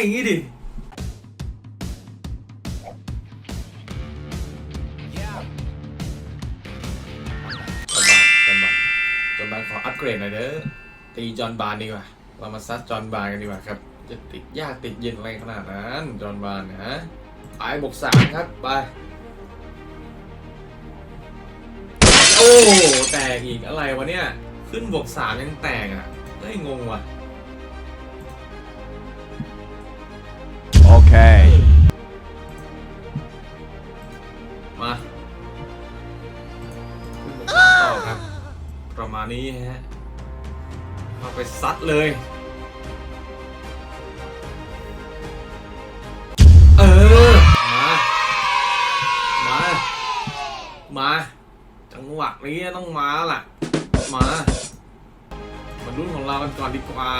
อย่างงี้ดิ จอนบานจอนบานจอนบานขออัปเกรดหน่อยเด้อ ตีจอนบานดีกว่า เรามาซัดจอนบานกันดีกว่าครับ จะติดยากติดเย็นอะไรขนาดนั้น จอนบานนะไปบวกสามครับ ไป โอ้ แตกอีกอะไรวะเนี่ย ขึ้นบวกสามยังแตกอะเฮ้ยงงว่ะ Okay. มาขึ้นบวกสามต่อครับ ประมาณนี้ฮะเอาไปซัดเลย เออ มา มา มา จังหวะนี้ต้องมาล่ะ มา มารุ่นของเรากันก่อนดีกว่า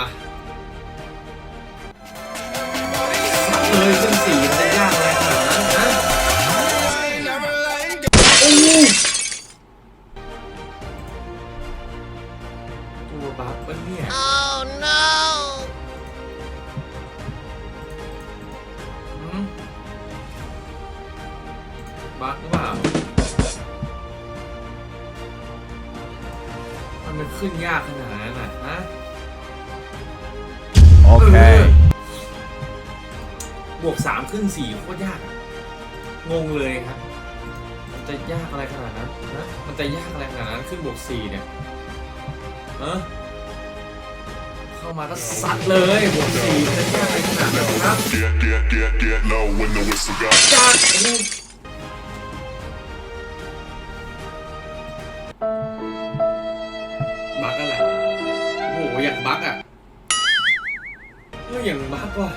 เลยเส้นสีมันจะยากอะไรขนาดนั้นนะโอ้ตัวบัฟปะเนี่ย Oh no! หืมบักหรือเปล่ามันมันขึ้นยากขนาดนั้นน่ะฮะ Okay. บวกสามขึ้นสี่โคตรยากงงเลยครับ มันจะยากอะไรขนาดนั้นนะมันจะยากอะไรขนาดนั้นขึ้นบวกสี่เนี่ยเออเข้ามาก็ซัดเลยบวกสี่จะยากอะไรขนาดนั้นครับ Get, get, get, get low when the whistle got จัดโอ้บักอะไรโอ้โหอย่างบักอะเอออย่างบักว่ะ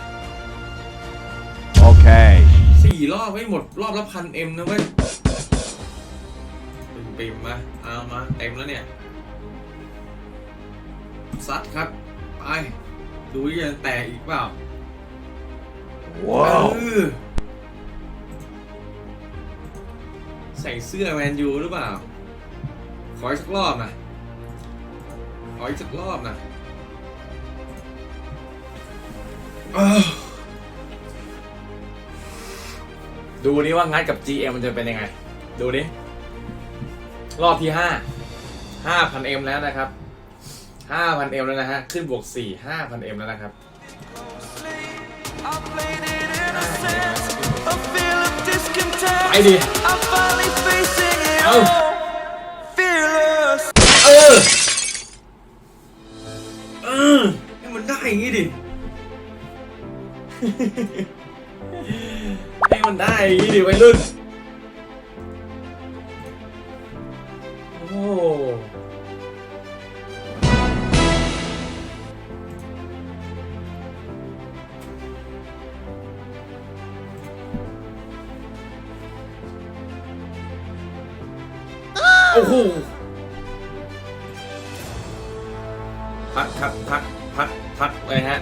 สี่รอบไม่หมดรอบละพันเอ็มนะเว้ยปิมปิมมาเอามาเต็มแล้วเนี่ยซัดครับ ไป ดูยังแตกอีกเปล่า Whoa. เออใส่เสื้อแมนยูหรือเปล่า ขออีกสักรอบนะขออีกสักรอบนะอ้าว ดูนี่ว่างัดกับ GM มันจะเป็นยังไง ดูดิรอบที่ห้าห้าพันเอ็มแล้วนะครับห้าพันเอ็มแล้วนะฮะ ขึ้นบวกสี่ห้าพันเอ็มแล้วนะครับ I played it innocent, a feel of discontent. ไปดิ I'm finally facing it Oh. all, fearless. เออเออให้มันได้อย่างงี้ดิ ให้มันได้ย่างงี้ดิวัยรุ่น โอ้โหโอ้โหพักครับพักพักพักเลยฮะ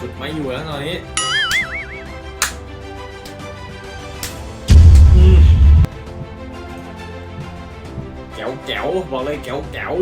ฉุดไม่อยู่แล้วตอนนี้แก๋วแก๋วบอกเลยแก๋วแก๋ว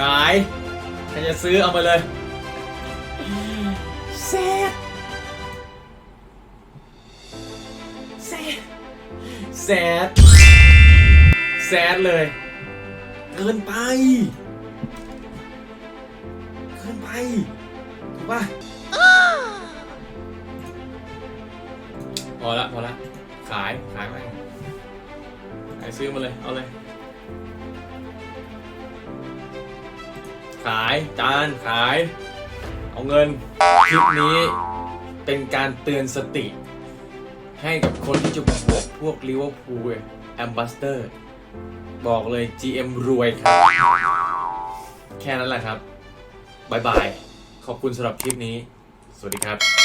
ขายใครจะซื้อเอามาเลยเซตเซตแซดแซดเลย เกินไป เกินไปถูกป่ะพอละพอละขายขายไปซื้อมาเลย เอาเลย ขายจานขาย เอาเงิน คลิปนี้เป็นการเตือนสติ ให้กับคนที่จะบวกพวกลิเวอร์พูลแอมบัสเตอร์ บอกเลย GM รวยครับ แค่นั้นแหละครับบายบาย ขอบคุณสำหรับคลิปนี้ สวัสดีครับ